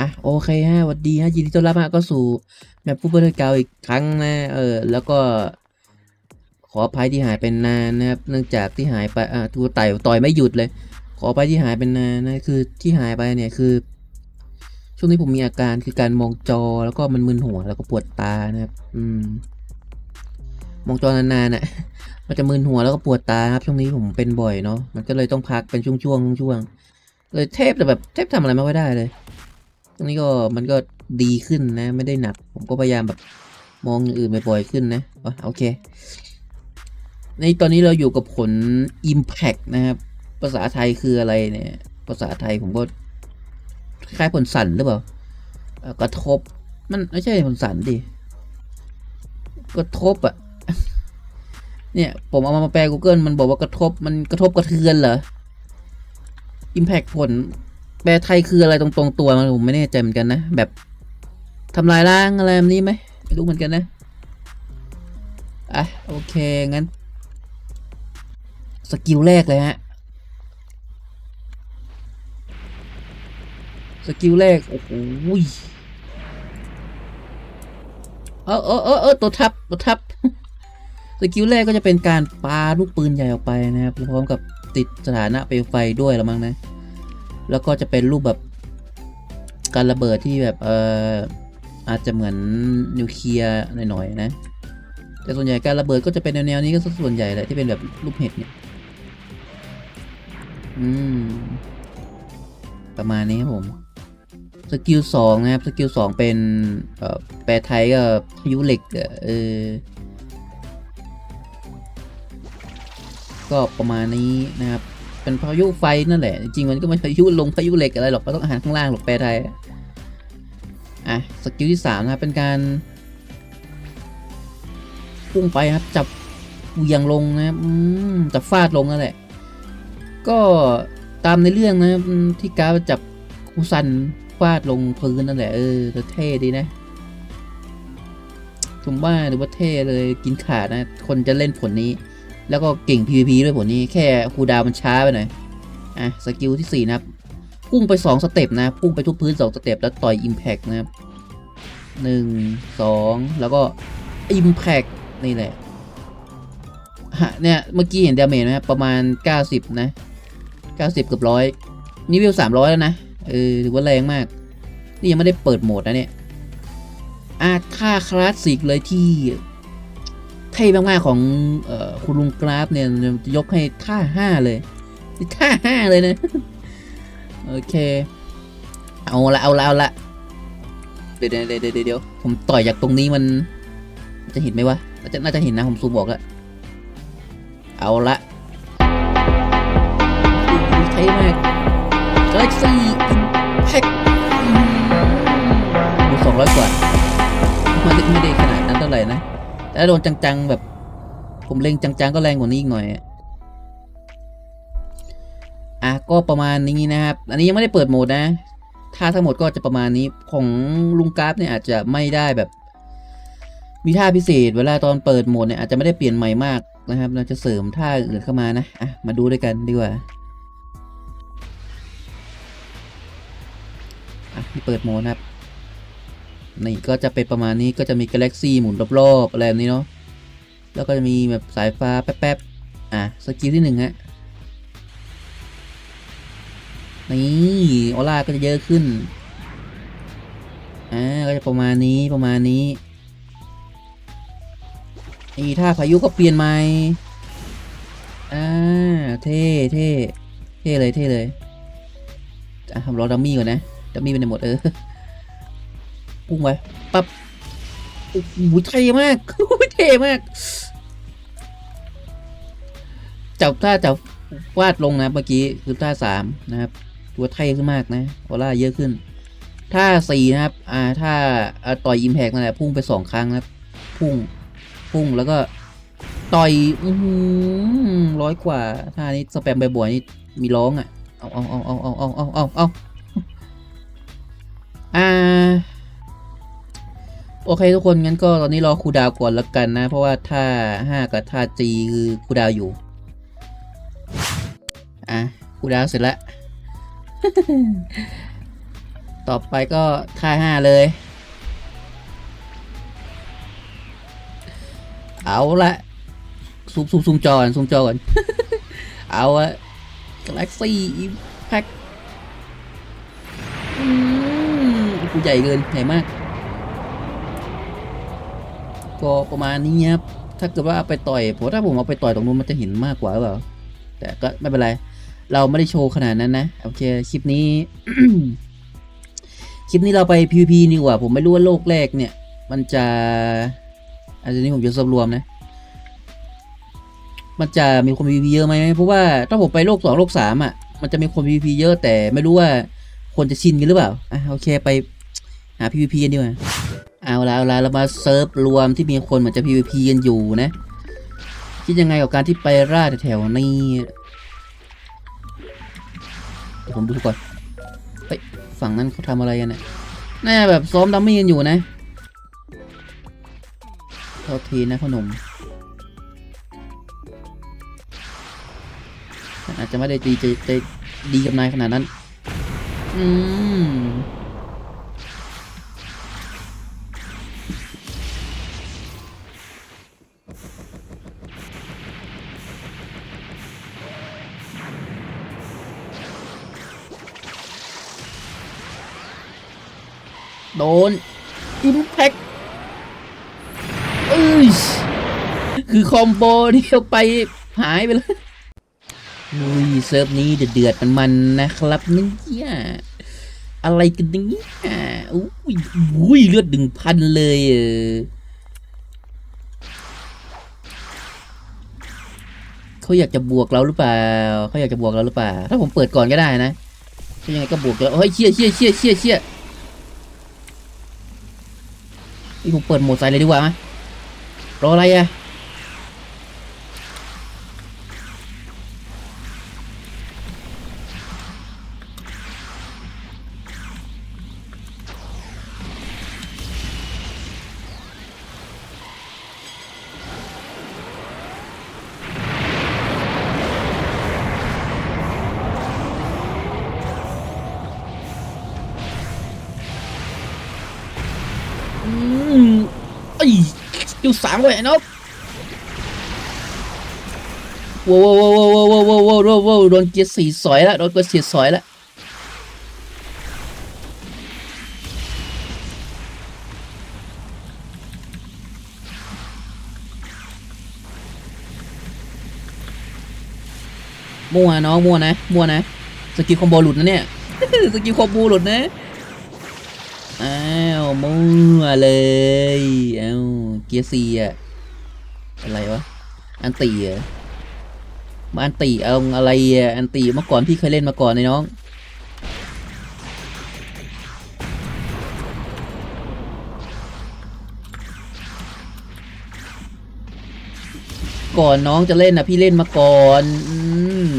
อะโอเคฮะสวัสดีฮะยินดีต้อนรับฮะก็สู่แมปผู้เปิดเกาอีกครั้งนะเออแล้วก็ ขออภัยที่หายเป็นนานนะครับเนื่องจากที่หายไปอะตัวไต่ต่อยไม่หยุดเลย ขออภัยที่หายเป็นนานนะคือที่หายไปเนี่ยคือ ช่วงนี้ผมมีอาการคือการมองจอแล้วก็มันมึนหัวแล้วก็ปวดตานะครับอืมมองจอนานๆน่ะมันจะมึนหัวแล้วก็ปวดตาครับช่วงนี้ผมเป็นบ่อยเนาะมันก็เลยต้องพักเป็นช่วงๆช่วงๆเลยเทพแต่แบบเทพทำอะไรไม่ค่อยได้เลย ตรงนี้ก็มันก็ดีขึ้นนะ ไม่ได้หนัก ผมก็พยายามแบบมองอย่างอื่นบ่อยๆขึ้นนะอะโอเค ในตอนนี้เราอยู่กับผล Impact นะครับ ภาษาไทยคืออะไรเนี่ย ภาษาไทยผมก็คล้ายผลสั่นหรือเปล่ากระทบ มันไม่ใช่ผลสั่นดิกระทบอะเนี่ยผมเอามาแปล Google มันบอกว่ากระทบมันกระทบกระเทือนเหรอ Impact ผล แปลไทยคืออะไรตรงตรงๆตัวมันผมไม่แน่ใจเหมือนกันนะ แบบทำลายล้างอะไรแบบนี้ไหมไม่รู้เหมือนกันนะ อะ โอเค งั้น สกิลแรกเลยฮะ สกิลแรก โอ้โหเออเออเออเออตัวทับ ตัวทับ สกิลแรกก็จะเป็นการปาลูกปืนใหญ่ออกไปนะครับ พร้อมกับติดสถานะเปลวไฟด้วยละมั้งนะ แล้วก็จะเป็นรูปแบบการระเบิดที่แบบเอออาจจะเหมือนนิวเคลียร์หน่อยๆนะ แต่ส่วนใหญ่การระเบิดก็จะเป็นแนวๆนี้ก็ส่วนใหญ่แหละที่เป็นแบบรูปเห็ดเนี่ย อืม ประมาณนี้ครับผม สกิลสองนะครับ สกิลสองเป็นแปลไทยก็พายุเหล็กเออ ก็ประมาณนี้นะครับ เป็นพายุไฟนั่นแหละ จริงๆมันก็ไม่พายุลงพายุเหล็กอะไรหรอกก็ต้องอาหารข้างล่างหรอกแปลไทยอะอะสกิลที่สามนะครับเป็นการพุ่งไปครับจับเวียงลงนะครับจับฟาดลงนั่นแหละ ก็ตามในเรื่องนะที่การจับคูซันฟาดลงพื้นนั่นแหละเออเท่ดีนะผมว่าหรือว่าเท่เลยกินขาดนะ คนจะเล่นผลนี้ แล้วก็เก่ง PVP ด้วยผลนี้แค่คูดาวมันช้าไปหน่อย อะ สกิลที่ 4 นะครับ พุ่งไป 2 สเต็ปนะ พุ่งไปทุกพื้น 2 สเต็ปแล้วต่อย Impact นะครับ 1 2 แล้วก็ Impact นี่แหละฮะเนี่ย เมื่อกี้เห็นดาเมจไหมครับ ประมาณ 90 นะ 90 เกือบร้อยนี่วิว 300 แล้วนะ เออ ถือว่าแรงมาก นี่ยังไม่ได้เปิดโหมดนะเนี่ยอาค่าคลาสสิกเลยที่ เท่มากๆของออคุณลุงกราฟเนี่ยจะยกให้ท่าห้าเลยท่าห้าเลยนะ โอเค เอาละเอาละเอาละเดี๋ยวเดี๋ยวเดี๋ยวเดี๋ยวผมต่อยจากตรงนี้มัน จะเห็นไหมวะน่าจะเห็นนะผมซูมบอกแล้วเอาละเท่มาก Galaxy Impact ดูสองร้อยกว่าไม่ได้ไม่ได้ขนาดนั้นเท่าไหร่นะ ถ้าโดนจังๆแบบ ผมเล็งจังๆก็แรงกว่านี้อีกหน่อยอะอะก็ประมาณนี้นะครับ อันนี้ยังไม่ได้เปิดโหมดนะถ้าทั้งหมดก็จะประมาณนี้ของลุงกราฟเนี่ยอาจจะไม่ได้แบบ มีท่าพิเศษ เวลาตอนเปิดโหมดเนี่ยอาจจะไม่ได้เปลี่ยนใหม่มากนะครับ เราจะเสริมท่าอื่นเข้ามานะอะมาดูด้วยกันดีกว่าอะที่เปิดโหมดนะครับ นี่ก็จะเป็นประมาณนี้ก็จะมีกาแล็กซี่หมุนรอบๆอะไรแบบนี้เนาะแล้วก็จะมีแบบสายฟ้าแป๊บๆอะสกิลที่หนึ่งฮะนี่ออร่าก็จะเยอะขึ้นอ่าก็จะประมาณนี้ประมาณนี้นี่ถ้าพายุก็เปลี่ยนใหม่อ่าเท่เท่เท่เลยเท่เลยอะทำรอดัมมี่ก่อนนะดัมมี่เป็นไหนหมดเออ พุ่งไปปั๊บโอ้โหเท่มากเท่มาก จับท่าจับวาดลงนะเมื่อกี้คือท่าสามนะครับ ตัวเท่ขึ้นมากนะออร่าเยอะขึ้น ท่าสี่นะครับ อ่าท่าต่อยอิมแพกนั่นแหละพุ่งไปสองครั้งนะครับ พุ่งพุ่งแล้วก็ต่อยอือหือร้อยกว่าท่านี้สแปมบ่อยๆนี่มีร้องอะ เอาเอาเอาเอาเอาเอาเอาเอาเอาอ่า โอเคทุกคนงั้นก็ตอนนี้รอครูดาวก่อนล้วกันนะ เพราะว่าท่าห้ากับท่าจีคือครูดาวอยู่ อะครูดาวเสร็จแล้ว ต่อไปก็ค่ายห้าเลย เอาละซูมซูมซูมจอก่อนซูมจอก่อน เอาละ Galaxy Impact อืมกูใหญ่เกินใหญ่มาก ก็ประมาณนี้ครับ ถ้าเกิดว่าไปต่อยผมถ้าผมเอาไปต่อยตรงนู้นมันจะเห็นมากกว่าหรือเปล่า แต่ก็ไม่เป็นไร เราไม่ได้โชว์ขนาดนั้นนะ โอเค คลิปนี้ คลิปนี้เราไป PVP ดีกว่า ผมไม่รู้ว่าโลกแรกเนี่ย มันจะ อันนี้ผมจะสรุปรวมนะ มันจะมีคน PVP เยอะไหมเพราะว่าถ้าผมไปโลกสองโลกสามอะ มันจะมีคน PVP เยอะแต่ไม่รู้ว่าคนจะชินกันหรือเปล่า อะโอเคไปหา PVP กันดีกว่า เอาละเอาละเรามาเซิร์ฟรวมที่มีคนเหมือนจะ PVP กันอยู่นะ คิดยังไงกับการที่ไปล่าแถวๆนี้เดี๋ยวผมดูก่อนเฮ้ยฝั่งนั้นเขาทำอะไรกันเนี่ยน่าแบบซ้อมดัมมี่กันอยู่นะโทษทีนะพ่อหนุ่มอาจจะไม่ได้ดีใจดีกับนายขนาดนั้น อืม โดนอิมแพคเอ้ยคือคอมโบเดียวไปหายไปเลยอุ้ยเซิร์ฟนี้เดือดมันมันนะครับเนี่ยอะไรกันเนี่ยอุ้ยอุ้ยเลือดดึงพันเลยเออเขาอยากจะบวกเราหรือเปล่าเขาอยากจะบวกเราหรือเปล่า ถ้าผมเปิดก่อนก็ได้นะยังไงก็บวกแล้วเฮ้ยเชี่ยเชี่ยเชี่ยเชี่ยเชี่ย นี่ผมเปิดโหมดใส่เลยดีกว่าไหมรออะไรอะ อยู่สามเลยไอ้นกว้าวว้าวว้าวว้าวว้าวว้าวว้าวว้าวโดนเกียร์สี่สอยแล้วโดนเกียร์สี่สอยแล้วมั่วน้องมั่วนะมั่วนะสกิลคอมโบหลุดนะเนี่ยสกิลคอมโบหลุดนะอ้าวมั่วเลยเอ้า เกียร์ซีอะอะไรวะ อันตีอะมาอันตีเอาอะไรอะอันตีเมื่อก่อนพี่เคยเล่นมาก่อนเลยน้อง ก่อนน้องจะเล่นนะพี่เล่นมาก่อนอืม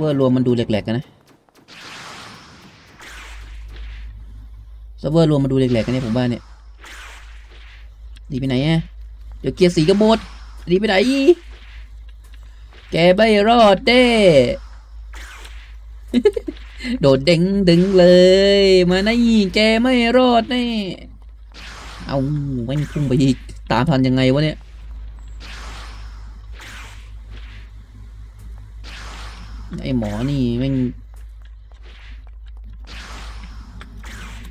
เวอร์รวมมันดูแหลกๆกันนะเซิร์ฟเวอร์รวมมันดูแหลกๆกันเนี่ยผมว่าเนี่ยดีไปไหนอะเดี๋ยวเกียร์สีก็หมดดีไปไหน แกไม่รอดเด้โดดเด้งดึงเลย มานี่แกไม่รอดแน่เอาแม่งพุ่งไปอีกตามทันยังไงวะเนี่ย ไอหมอนี่แม่ง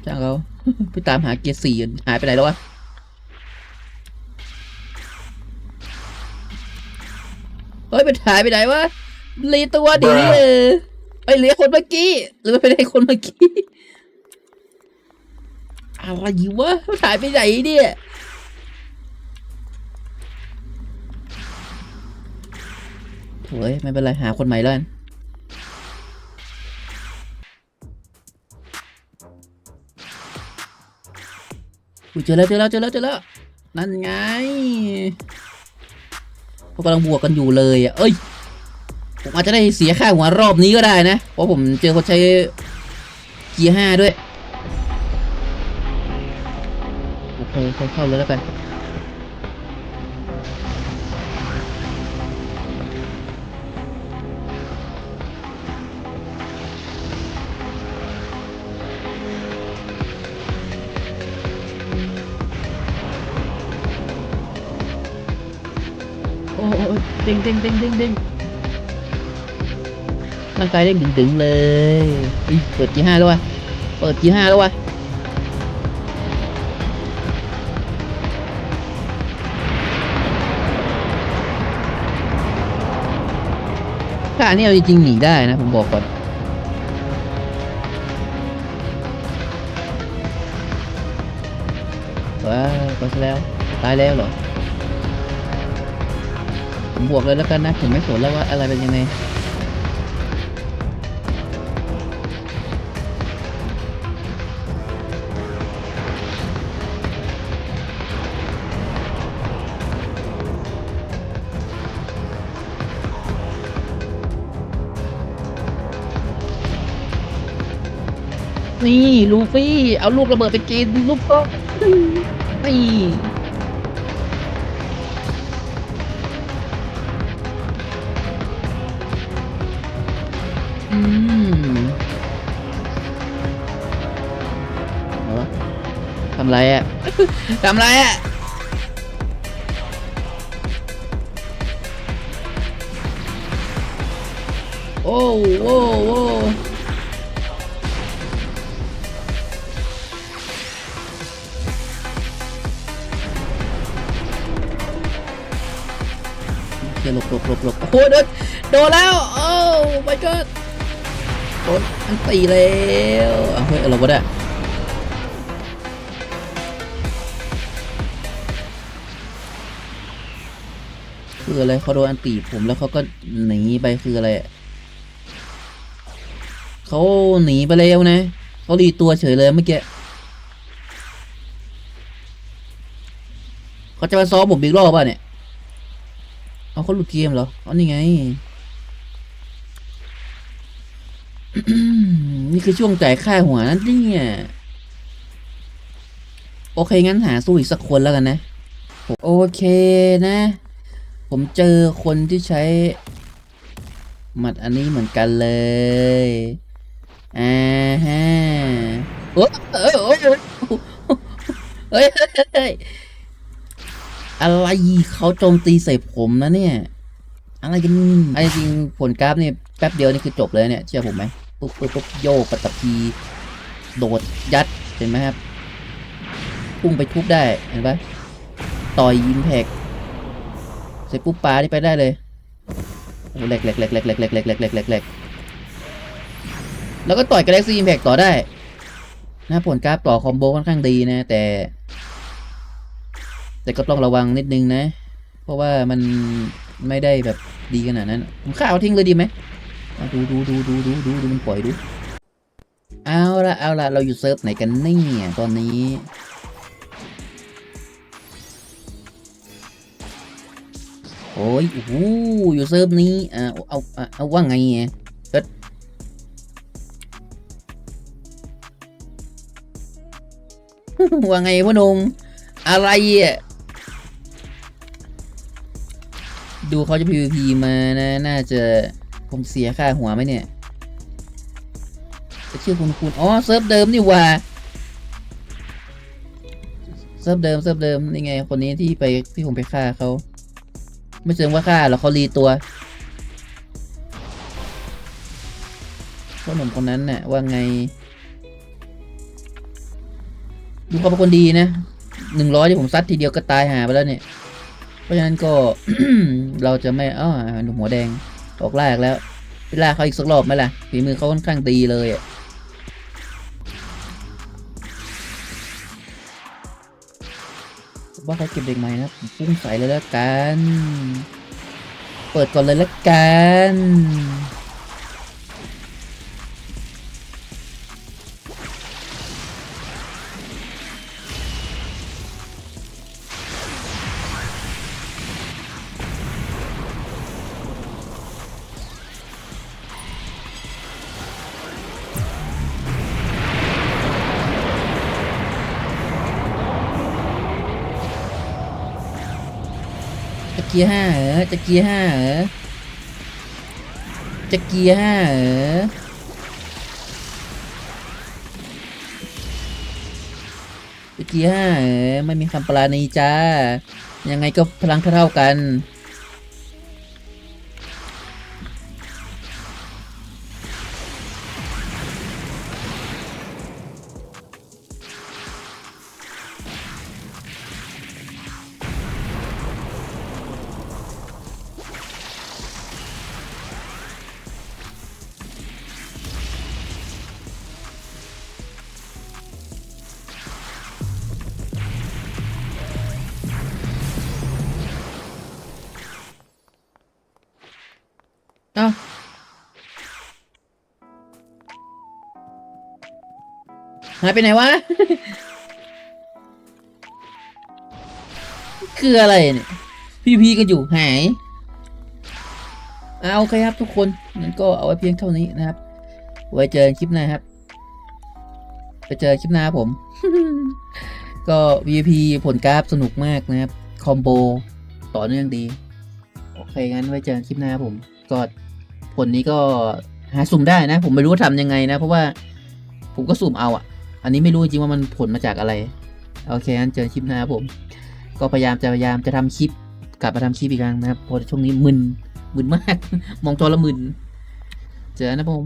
จ้างเขาไปตามหาเกียร์สี่หายไปไหนแล้ววะเฮ้ยไปหายไปไหนวะรีตัวดีเออไปเหลือคนเมื่อกี้หรือว่าไปได้คนเมื่อกี้อะไรวะหายไปไหนเนี่ยโอ้ยไม่เป็นไรหาคนใหม่แล้ว เจอแล้วเจอแล้วเจอแล้วเจอแล้วนั่นไงเขากำลังบวกกันอยู่เลยอะเอ้ยผมอาจจะได้เสียค่าหัวรอบนี้ก็ได้นะ เพราะผมเจอคนใช้เกียร์ห้าด้วย โอเคเข้าเข้าเลยแล้วกัน ด้งเด้งเด้งเด้งเด้งร่างกายเด้งดึงดึงๆเลยเปิดกี่ห้าแล้ววะเปิดกี่ห้าแล้ววะถ้าอันนี้เอาจริงๆหนีได้นะ ผมบอกก่อนว้าวก็แล้ว ตายแล้วเหรอ ผมบวกเลยแล้วกันนะผมไม่สนแล้วว่าอะไรเป็นยังไงนี่ ลูฟี่ เอาลูกระเบิดไปกิน ลูกก็นี่ เหรอทำไรอะ ทำไรอะโอ้โอ้โอ้เดี๋ยวหลบหลบหลบหลบโอ้โหโดนโดนแล้ว โอ้ my god โดนอันตีแล้วเอาเฮ้ยเอาเราก็ได้ คืออะไรเขาโดนอันตีผมแล้วเขาก็หนีไปคืออะไรเขาหนีไปแล้วนะเขารีตัวเฉยเลยเมื่อกี้เขาจะมาซ้อมผมอีกรอบป่ะเนี่ยเอาเขาหลุดเกมเหรออ๋อนี่ไงนี่คือช่วงจ่ายค่าหัวนั่นเนี่ยโอเคงั้นหาสู้อีกสักคนแล้วกันนะ โอเคนะ ผมเจอคนที่ใช้หมัดอันนี้เหมือนกันเลยอ่าฮะโอ้เอ้ยโอ้ยโอ้ยเฮ้ยเฮ้ยเฮ้ยอะไรเขาโจมตีใส่ผมนะเนี่ย อะไรกันไอ้จริงผลกราฟนี่แป๊บเดียวนี่คือจบเลยเนี่ยเชื่อผมไหมปุ๊บปุ๊บปุ๊บโยกปัตตพีโดดยัดเห็นไหมครับพุ่งไปทุบได้เห็นปะต่อยยิมแพก เสร็จปุ๊บปลาที่ไปได้เลยโอ้แหล็กแหล็กแหล็กแหล็กแหล็กแหล็กแหล็กแหล็กแหล็กแหล็กแหล็กแล้วก็ต่อยกาแล็กซี่ยิมแพกต่อได้นะผลกราฟต่อคอมโบค่อนข้างดีนะ แต่ แต่ก็ต้องระวังนิดนึงนะ เพราะว่ามันไม่ได้แบบดีขนาดนั้นผมฆ่าเอาทิ้งเลยดีไหมดูดูดูดูดูดูดูมันปล่อยดู เอาละเอาละเราอยู่เซิร์ฟไหนกันเนี่ยตอนนี้ โอ้ยโอ้โหอยู่เซิร์ฟนี้อ่าเอาเอาเอาว่าไงอะเอิดว่าไงพ่อหนุ่มอะไรอะดูเขาจะ PVP มานะ น่าจะผมเสียค่าหัวไหมเนี่ยจะชื่อคุณคุณอ๋อเซิร์ฟเดิมนี่ว่าเซิร์ฟเดิมเซิร์ฟเดิมนี่ไง คนนี้ที่ไปที่ผมไปฆ่าเขา ไม่เชิงว่าฆ่าหรอกเขารีตัวพ่อหนุ่มคนนั้นน่ะว่าไงดูเขาเป็นคนดีนะหนึ่งร้อยที่ผมซัดทีเดียวก็ตายหาไปแล้วเนี่ย เพราะฉะนั้นก็ เราจะไม่อ้อหนุ่มหัวแดงออกล่าอีกแล้วไปล่าเขาอีกสักรอบไหมล่ะฝีมือเขาค่อนข้างดีเลยอะ ว่าเขาเก็บเด็กใหม่นะพุ่งใส่เลยแล้วกัน เปิดก่อนเลยแล้วกัน เกียร์ห้าเหรอจะเกียร์ห้าเหรอจะเกียร์ห้าเหรอจะเกียร์ห้าเหรอไม่มีคำปราณีจ้า ยังไงก็พลังเท่าๆกัน หายไปไหนวะ คืออะไรเนี่ย พี่พีก็อยู่หายเอาโอเคครับทุกคนงั้นก็เอาไว้เพียงเท่านี้นะครับ ไว้เจอกันคลิปหน้าครับ ไปเจอคลิปหน้าผม ก็ VIP ผลกราฟสนุกมากนะครับ คอมโบต่อเนื่องดี โอเคงั้นไว้เจอกันคลิปหน้าผม ก็ผลนี้ก็หาสุ่มได้นะ ผมไม่รู้ว่าทำยังไงนะ เพราะว่าผมก็สุ่มเอาอะ อันนี้ไม่รู้จริงว่ามันผลมาจากอะไร โอเคงั้นเจอคลิปหน้าครับผม ก็พยายามจะพยายามจะทำคลิป กลับมาทำคลิปอีกครั้งนะครับเพราะช่วงนี้มึนมึนมาก มองตัวละมึน เจอนะผม